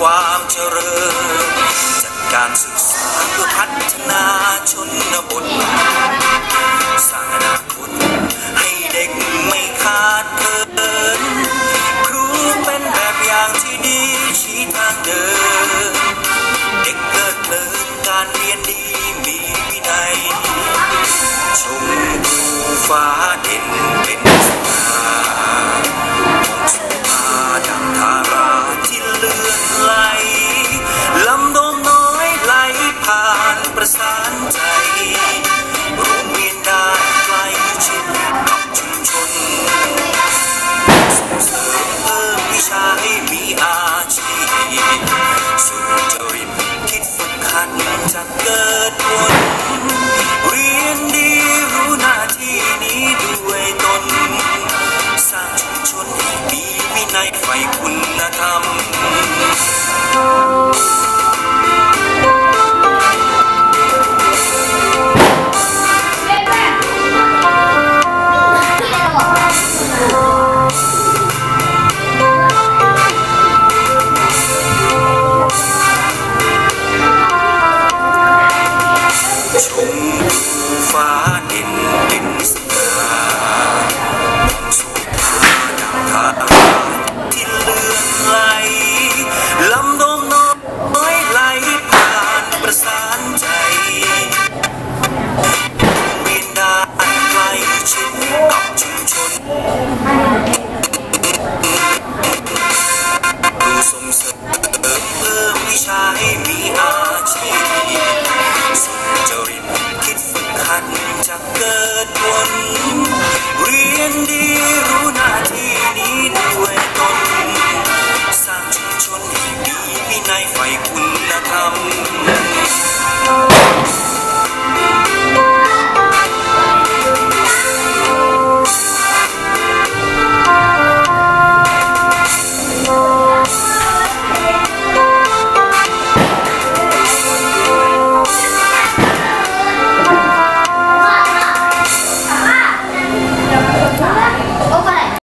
ความเจริญ จัดการศึกษาเพื่อพัฒนาชนบท สร้างอนาคตให้เด็กไม่ขาดเพินครูเป็นแบบอย่างที่ดีชี้ทางเดิน เด็กเกิดเพลินการเรียนดีมีวินัยชมดูฟ้าเด่น like ดผลเรียนดีรู้หน้าที่นี้